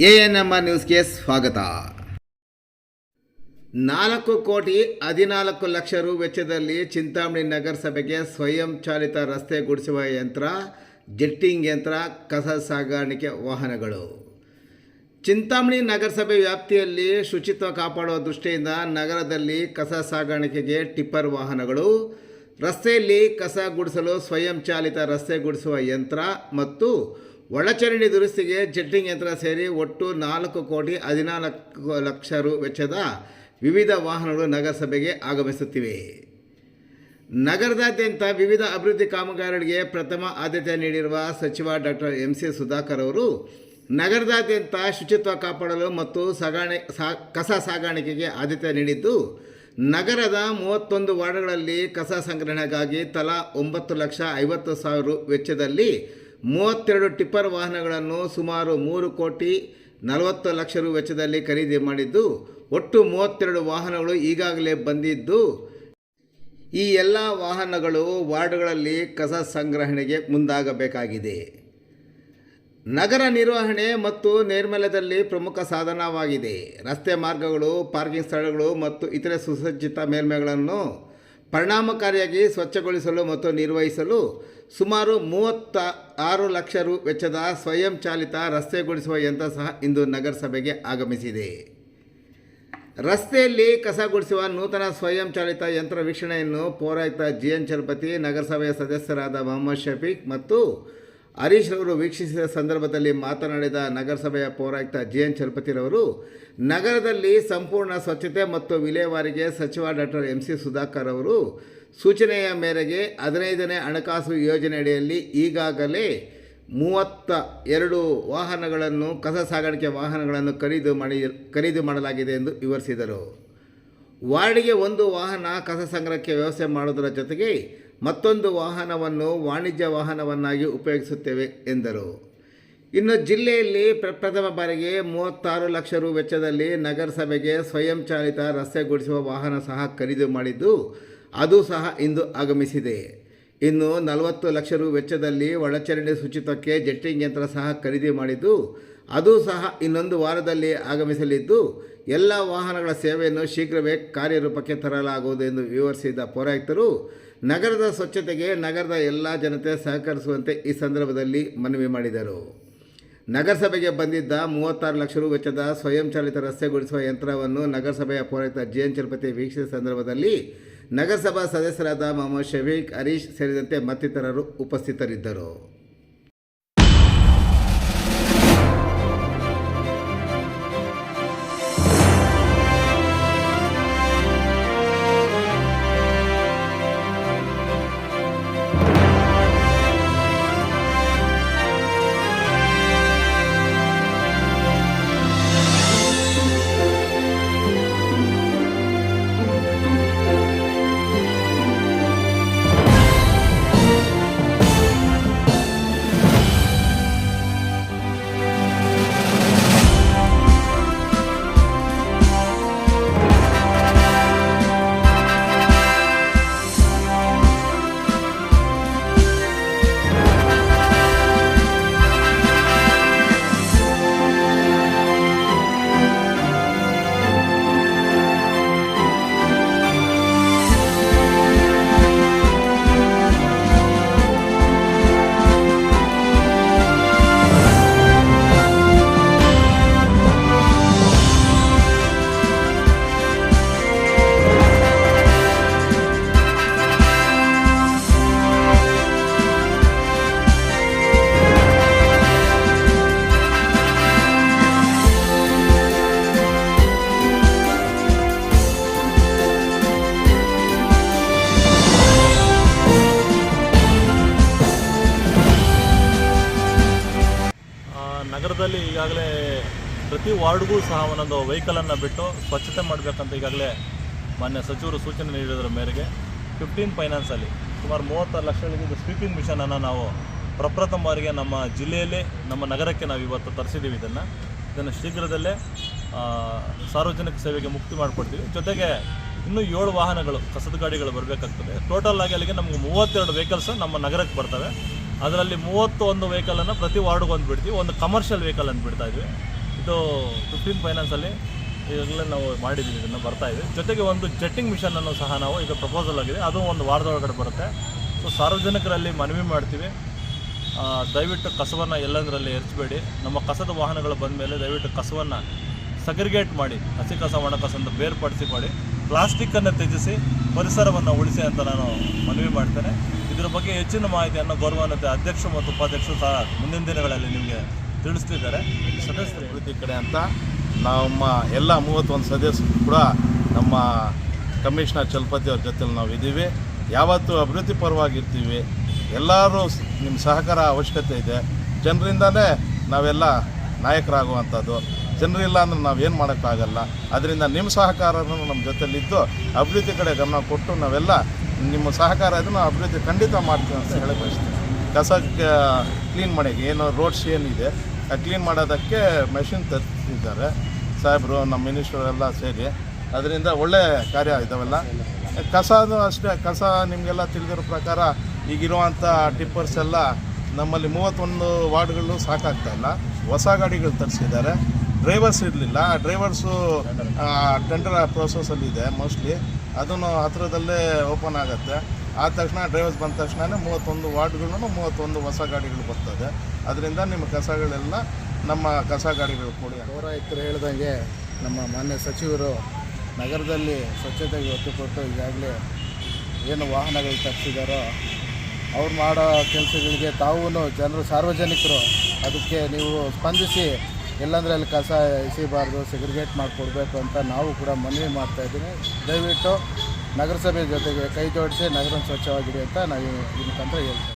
A N M ನ್ಯೂಸ್ಗೆ ಸ್ವಾಗತ. ನಾಲ್ಕು ಕೋಟಿ ಹದಿನಾಲ್ಕು ಲಕ್ಷ ರು ವೆಚ್ಚದಲ್ಲಿ ಚಿಂತಾಮಣಿ ನಗರಸಭೆಗೆ ಸ್ವಯಂ ಚಾಲಿತ ರಸ್ತೆ ಗುಡಿಸುವ ಯಂತ್ರ, ಜೆಟ್ಟಿಂಗ್ ಯಂತ್ರ, ಕಸ ಸಾಗಾಣಿಕೆ ವಾಹನಗಳು. ಚಿಂತಾಮಣಿ ನಗರಸಭೆ ವ್ಯಾಪ್ತಿಯಲ್ಲಿ ಶುಚಿತ್ವ ಕಾಪಾಡುವ ದೃಷ್ಟಿಯಿಂದ ನಗರದಲ್ಲಿ ಕಸ ಸಾಗಾಣಿಕೆಗೆ ಟಿಪ್ಪರ್ ವಾಹನಗಳು, ರಸ್ತೆಯಲ್ಲಿ ಕಸ ಗುಡಿಸಲು ಸ್ವಯಂ ಚಾಲಿತ ರಸ್ತೆ ಗುಡಿಸುವ ಯಂತ್ರ ಮತ್ತು ಒಳಚರಂಡಿ ದುರಸ್ತಿಗೆ ಜೆಟ್ಟಿಂಗ್ ಯಂತ್ರ ಸೇರಿ ಒಟ್ಟು ನಾಲ್ಕು ಕೋಟಿ ಹದಿನಾಲ್ಕು ಲಕ್ಷ ರು ವೆಚ್ಚದ ವಿವಿಧ ವಾಹನಗಳು ನಗರಸಭೆಗೆ ಆಗಮಿಸುತ್ತಿವೆ. ನಗರದಾದ್ಯಂತ ವಿವಿಧ ಅಭಿವೃದ್ಧಿ ಕಾಮಗಾರಿಗಳಿಗೆ ಪ್ರಥಮ ಆದ್ಯತೆ ನೀಡಿರುವ ಸಚಿವ ಡಾಕ್ಟರ್ ಎಂ ಸಿ ಸುಧಾಕರ್ ಅವರು ನಗರದಾದ್ಯಂತ ಶುಚಿತ್ವ ಕಾಪಾಡಲು ಮತ್ತು ಸಾಗಾಣೆ ಕಸ ಸಾಗಾಣಿಕೆಗೆ ಆದ್ಯತೆ ನೀಡಿದ್ದು, ನಗರದ ಮೂವತ್ತೊಂದು ವಾರ್ಡ್ಗಳಲ್ಲಿ ಕಸ ಸಂಗ್ರಹಣೆಗಾಗಿ ತಲಾ ಒಂಬತ್ತು ಲಕ್ಷ ಐವತ್ತು ಸಾವಿರ ವೆಚ್ಚದಲ್ಲಿ ಮೂವತ್ತೆರಡು ಟಿಪ್ಪರ್ ವಾಹನಗಳನ್ನು ಸುಮಾರು ಮೂರು ಕೋಟಿ ನಲವತ್ತು ಲಕ್ಷ ರು ವೆಚ್ಚದಲ್ಲಿ ಖರೀದಿ ಮಾಡಿದ್ದು, ಒಟ್ಟು ಮೂವತ್ತೆರಡು ವಾಹನಗಳು ಈಗಾಗಲೇ ಬಂದಿದ್ದು. ಈ ಎಲ್ಲ ವಾಹನಗಳು ವಾರ್ಡ್ಗಳಲ್ಲಿ ಕಸ ಸಂಗ್ರಹಣೆಗೆ ಮುಂದಾಗಬೇಕಾಗಿದೆ. ನಗರ ನಿರ್ವಹಣೆ ಮತ್ತು ನೈರ್ಮಲ್ಯದಲ್ಲಿ ಪ್ರಮುಖ ಸಾಧನವಾಗಿದೆ. ರಸ್ತೆ ಮಾರ್ಗಗಳು, ಪಾರ್ಕಿಂಗ್ ಸ್ಥಳಗಳು ಮತ್ತು ಇತರೆ ಸುಸಜ್ಜಿತ ಮೇಲ್ಮೆಗಳನ್ನು ಪರಿಣಾಮಕಾರಿಯಾಗಿ ಸ್ವಚ್ಛಗೊಳಿಸಲು ಮತ್ತು ನಿರ್ವಹಿಸಲು ಸುಮಾರು ಮೂವತ್ತ ಆರು ಲಕ್ಷ ರು ವೆಚ್ಚದ ಸ್ವಯಂ ಚಾಲಿತ ರಸ್ತೆ ಗುಡಿಸುವ ಯಂತ್ರ ಸಹ ಇಂದು ನಗರಸಭೆಗೆ ಆಗಮಿಸಿದೆ. ರಸ್ತೆಯಲ್ಲಿ ಕಸ ಗುಡಿಸುವ ನೂತನ ಸ್ವಯಂ ಚಾಲಿತ ಯಂತ್ರ ವೀಕ್ಷಣೆಯನ್ನು ಪೌರಾಯುಕ್ತ ಜಿ ಎನ್ ಚಲಪತಿ, ನಗರಸಭೆಯ ಸದಸ್ಯರಾದ ಮೊಹಮ್ಮದ್ ಶಫೀಕ್ ಮತ್ತು ಹರೀಶ್ ಅವರು ವೀಕ್ಷಿಸಿದ ಸಂದರ್ಭದಲ್ಲಿ ಮಾತನಾಡಿದ ನಗರಸಭೆಯ ಪೌರಾಯುಕ್ತ ಜಿ ಎನ್ ಚಲಪತಿರವರು, ನಗರದಲ್ಲಿ ಸಂಪೂರ್ಣ ಸ್ವಚ್ಛತೆ ಮತ್ತು ವಿಲೇವಾರಿಗೆ ಸಚಿವ ಡಾಕ್ಟರ್ ಎಂ ಸಿ ಸುಧಾಕರ್ ಅವರು ಸೂಚನೆಯ ಮೇರೆಗೆ ಹದಿನೈದನೇ ಹಣಕಾಸು ಯೋಜನೆಯಡಿಯಲ್ಲಿ ಈಗಾಗಲೇ ಮೂವತ್ತ ಎರಡು ವಾಹನಗಳನ್ನು, ಕಸ ಸಾಗಾಣಿಕೆ ವಾಹನಗಳನ್ನು ಖರೀದಿ ಮಾಡಿ, ಖರೀದಿ ಮಾಡಲಾಗಿದೆ ಎಂದು ವಿವರಿಸಿದರು. ವಾರ್ಡಿಗೆ ಒಂದು ವಾಹನ ಕಸ ಸಂಗ್ರಹಕ್ಕೆ ವ್ಯವಸ್ಥೆ ಮಾಡುವುದರ ಜೊತೆಗೆ ಮತ್ತೊಂದು ವಾಹನವನ್ನು ವಾಣಿಜ್ಯ ವಾಹನವನ್ನಾಗಿ ಉಪಯೋಗಿಸುತ್ತೇವೆ ಎಂದರು. ಇನ್ನು ಜಿಲ್ಲೆಯಲ್ಲಿ ಪ್ರಪ್ರಥಮ ಬಾರಿಗೆ ಮೂವತ್ತಾರು ಲಕ್ಷ ರು ವೆಚ್ಚದಲ್ಲಿ ನಗರಸಭೆಗೆ ಸ್ವಯಂ ಚಾಲಿತ ರಸ್ತೆ ಗುಡಿಸುವ ವಾಹನ ಸಹ ಖರೀದಿ ಮಾಡಿದ್ದು, ಅದು ಸಹ ಇಂದು ಆಗಮಿಸಿದೆ. ಇನ್ನು ನಲವತ್ತು ಲಕ್ಷ ರು ವೆಚ್ಚದಲ್ಲಿ ಒಳಚರಂಡಿ ಶುಚಿತ್ವಕ್ಕೆ ಜೆಟ್ಟಿಂಗ್ ಯಂತ್ರ ಸಹ ಖರೀದಿ ಮಾಡಿದ್ದು, ಅದು ಸಹ ಇನ್ನೊಂದು ವಾರದಲ್ಲಿ ಆಗಮಿಸಲಿದ್ದು ಎಲ್ಲ ವಾಹನಗಳ ಸೇವೆಯನ್ನು ಶೀಘ್ರವೇ ಕಾರ್ಯರೂಪಕ್ಕೆ ತರಲಾಗುವುದು ಎಂದು ವಿವರಿಸಿದ ಪೌರಾಯುಕ್ತರು, ನಗರದ ಸ್ವಚ್ಛತೆಗೆ ನಗರದ ಎಲ್ಲ ಜನತೆ ಸಹಕರಿಸುವಂತೆ ಈ ಸಂದರ್ಭದಲ್ಲಿ ಮನವಿ ಮಾಡಿದರು. ನಗರಸಭೆಗೆ ಬಂದಿದ್ದ ಮೂವತ್ತಾರು ಲಕ್ಷ ರೂ ವೆಚ್ಚದ ಸ್ವಯಂಚಾಲಿತ ರಸ್ತೆಗೊಳಿಸುವ ಯಂತ್ರವನ್ನು ನಗರಸಭೆಯ ಪೌರಾಯುಕ್ತ ಜಿ ಎನ್ ಚಲಪತಿ ವೀಕ್ಷಿಸಿದ ಸಂದರ್ಭದಲ್ಲಿ ನಗರಸಭಾ ಸದಸ್ಯರಾದ ಮೊಹಮ್ಮದ್ ಶಫೀಕ್, ಹರೀಶ್ ಸೇರಿದಂತೆ ಮತ್ತಿತರರು ಉಪಸ್ಥಿತರಿದ್ದರು. ನಗರದಲ್ಲಿ ಈಗಾಗಲೇ ಪ್ರತಿ ವಾರ್ಡ್ಗೂ ಸಹ ಒಂದೊಂದು ವೆಹಿಕಲನ್ನು ಬಿಟ್ಟು ಸ್ವಚ್ಛತೆ ಮಾಡಬೇಕಂತ ಈಗಾಗಲೇ ಮಾನ್ಯ ಸಚಿವರು ಸೂಚನೆ ನೀಡಿದ್ರ ಮೇರೆಗೆ. ಫಿಫ್ಟೀನ್ ಫೈನಾನ್ಸಲ್ಲಿ ಸುಮಾರು ಮೂವತ್ತಾರು ಲಕ್ಷಗಳಿಗೆ ಸ್ವೀಪಿಂಗ್ ಮಿಷನನ್ನು ನಾವು ಪ್ರಪ್ರಥಮ ಬಾರಿಗೆ ನಮ್ಮ ಜಿಲ್ಲೆಯಲ್ಲೇ, ನಮ್ಮ ನಗರಕ್ಕೆ ನಾವು ಇವತ್ತು ತರಿಸಿದ್ದೀವಿ ಇದನ್ನು. ಇದನ್ನು ಶೀಘ್ರದಲ್ಲೇ ಸಾರ್ವಜನಿಕ ಸೇವೆಗೆ ಮುಕ್ತಿ ಮಾಡಿಕೊಡ್ತೀವಿ. ಜೊತೆಗೆ ಇನ್ನೂ ಏಳು ವಾಹನಗಳು, ಕಸದ ಗಾಡಿಗಳು ಬರಬೇಕಾಗ್ತದೆ. ಟೋಟಲ್ ಆಗಿ ಅಲ್ಲಿಗೆ ನಮಗೆ ಮೂವತ್ತೆರಡು ವೆಹಿಕಲ್ಸ್ ನಮ್ಮ ನಗರಕ್ಕೆ ಬರ್ತವೆ. ಅದರಲ್ಲಿ ಮೂವತ್ತೊಂದು ವೆಹಿಕಲನ್ನು ಪ್ರತಿ ವಾರ್ಡ್ಗೆ ಒಂದು ಬಿಡ್ತೀವಿ ಒಂದು ಕಮರ್ಷಿಯಲ್ ವೆಹಿಕಲ್ ಅಂತ ಬಿಡ್ತಾ ಇದ್ವಿ. ಇದು ಫಿಫ್ಟೀನ್ ಫೈನಾನ್ಸಲ್ಲಿ ಈಗಲೇ ನಾವು ಮಾಡಿದ್ದೀವಿ, ಇದನ್ನು ಬರ್ತಾ ಇದೆ. ಜೊತೆಗೆ ಒಂದು ಜೆಟ್ಟಿಂಗ್ ಮಿಷನನ್ನು ಸಹ ನಾವು ಈಗ ಪ್ರಪೋಸಲ್ ಆಗಿದೆ. ಅದು ಒಂದು ವಾರದೊಳಗಡೆ ಬರುತ್ತೆ. ಸೊ ಸಾರ್ವಜನಿಕರಲ್ಲಿ ಮನವಿ ಮಾಡ್ತೀವಿ. ದಯವಿಟ್ಟು ಕಸವನ್ನು ಎಲ್ಲಂದರಲ್ಲಿ ಎರಚಬೇಡಿ. ನಮ್ಮ ಕಸದ ವಾಹನಗಳು ಬಂದ ಮೇಲೆ ದಯವಿಟ್ಟು ಕಸವನ್ನು ಸಗ್ರಿಗೇಟ್ ಮಾಡಿ, ಹಸಿ ಕಸ, ಒಣ ಕಸ ಅಂತ ಬೇರ್ಪಡಿಸಿ ಮಾಡಿ. ಪ್ಲಾಸ್ಟಿಕ್ಕನ್ನು ತ್ಯಜಿಸಿ ಪರಿಸರವನ್ನು ಉಳಿಸಿ ಅಂತ ನಾನು ಮನವಿ ಮಾಡ್ತೇನೆ. ಇದರ ಬಗ್ಗೆ ಹೆಚ್ಚಿನ ಮಾಹಿತಿಯನ್ನು ಗೌರವಾನ್ವಿತ ಅಧ್ಯಕ್ಷರು ಮತ್ತು ಉಪಾಧ್ಯಕ್ಷರು ಸಹ ಮುಂದಿನ ದಿನಗಳಲ್ಲಿ ನಿಮಗೆ ತಿಳಿಸ್ತಿದ್ದಾರೆ. ಸದಸ್ಯರ ಪ್ರತಿ ಕಡೆ ಅಂತ ನಮ್ಮ ಎಲ್ಲ ಮೂವತ್ತೊಂದು ಸದಸ್ಯರು ಕೂಡ ನಮ್ಮ ಕಮಿಷನರ್ ಚಲಪತಿ ಅವ್ರ ಜೊತೆಲಿ ನಾವು ಇದ್ದೀವಿ. ಯಾವತ್ತೂ ಅಭಿವೃದ್ಧಿ ಪರವಾಗಿರ್ತೀವಿ. ಎಲ್ಲರೂ ನಿಮ್ಮ ಸಹಕಾರ ಅವಶ್ಯಕತೆ ಇದೆ. ಜನರಿಂದಲೇ ನಾವೆಲ್ಲ ನಾಯಕರಾಗುವಂಥದ್ದು. ಜನರಿಲ್ಲ ಅಂದ್ರೆ ನಾವೇನು ಮಾಡೋಕ್ಕಾಗಲ್ಲ. ಅದರಿಂದ ನಿಮ್ಮ ಸಹಕಾರನೂ ನಮ್ಮ ಜೊತೆಲಿದ್ದು ಅಭಿವೃದ್ಧಿ ಕಡೆ ಗಮನ ಕೊಟ್ಟು ನಾವೆಲ್ಲ ನಿಮ್ಮ ಸಹಕಾರ ಇದನ್ನು ಅಭಿವೃದ್ಧಿ ಖಂಡಿತ ಮಾಡ್ತೀವಿ ಅಂತ ಹೇಳಿ ಬಯಸ್ತೀನಿ. ಕಸ ಕ್ಲೀನ್ ಮಾಡೋಕ್ಕೆ ಏನು ರೋಡ್ಸ್ ಏನಿದೆ ಕ್ಲೀನ್ ಮಾಡೋದಕ್ಕೆ ಮೆಷಿನ್ ತರ್ತಿದ್ದಾರೆ. ಸಾಹೇಬರು, ನಮ್ಮ ಮಿನಿಸ್ಟರ್ ಎಲ್ಲ ಸೇರಿ. ಅದರಿಂದ ಒಳ್ಳೆ ಕಾರ್ಯ ಇದಾವೆಲ್ಲ. ಕಸನೂ ಅಷ್ಟೇ, ಕಸ ನಿಮಗೆಲ್ಲ ತಿಳಿದಿರೋ ಪ್ರಕಾರ ಈಗಿರುವಂಥ ಟಿಪ್ಪರ್ಸ್ ಎಲ್ಲ ನಮ್ಮಲ್ಲಿ ಮೂವತ್ತೊಂದು ವಾರ್ಡ್ಗಳು ಸಾಕಾಗ್ತಾ ಇಲ್ಲ. ಹೊಸ ಗಾಡಿಗಳು ತರಿಸಿದ್ದಾರೆ. ಡ್ರೈವರ್ಸ್ ಇರಲಿಲ್ಲ. ಡ್ರೈವರ್ಸು ಟೆಂಡರ್ ಪ್ರೋಸೆಸ್ಸಲ್ಲಿದೆ ಮೋಸ್ಟ್ಲಿ ಅದನ್ನು ಹತ್ರದಲ್ಲೇ ಓಪನ್ ಆಗುತ್ತೆ. ಆದ ತಕ್ಷಣ ಡ್ರೈವರ್ಸ್ ಬಂದ ತಕ್ಷಣವೇ ಮೂವತ್ತೊಂದು ವಾರ್ಡ್ಗಳನ್ನು ಮೂವತ್ತೊಂದು ಹೊಸ ಗಾಡಿಗಳು ಬರ್ತದೆ. ಅದರಿಂದ ನಿಮ್ಮ ಕಸಗಳೆಲ್ಲ ನಮ್ಮ ಕಸ ಗಾಡಿಗಳು ಕೊಡಿ ಪೌರಾಯುಕ್ತರು ಹೇಳ್ದಂಗೆ ನಮ್ಮ ಮಾನ್ಯ ಸಚಿವರು ನಗರದಲ್ಲಿ ಸ್ವಚ್ಛತೆಗೆ ಒತ್ತು ಕೊಟ್ಟು ಈಗಾಗಲೇ ಏನು ವಾಹನಗಳು ತರಿಸಿದಾರೋ ಅವ್ರು ಮಾಡೋ ಕೆಲಸಗಳಿಗೆ ತಾವೂ ಜನರು ಸಾರ್ವಜನಿಕರು ಅದಕ್ಕೆ ನೀವು ಸ್ಪಂದಿಸಿ ಎಲ್ಲಂದ್ರೆ ಅಲ್ಲಿ ಕಸ ಎಸಿಬಾರ್ದು ಸೆಗ್ರಿಗೇಟ್ ಮಾಡಿಕೊಡ್ಬೇಕು ಅಂತ ನಾವು ಕೂಡ ಮನವಿ ಮಾಡ್ತಾ ಇದ್ದೀನಿ. ದಯವಿಟ್ಟು ನಗರಸಭೆ ಜೊತೆಗೆ ಕೈ ಜೋಡಿಸಿ ನಗರ ಸ್ವಚ್ಛವಾಗಿಡಿ ಅಂತ ನಾವು ಇದಕ್ಕಂತ ಹೇಳ್ತೇವೆ.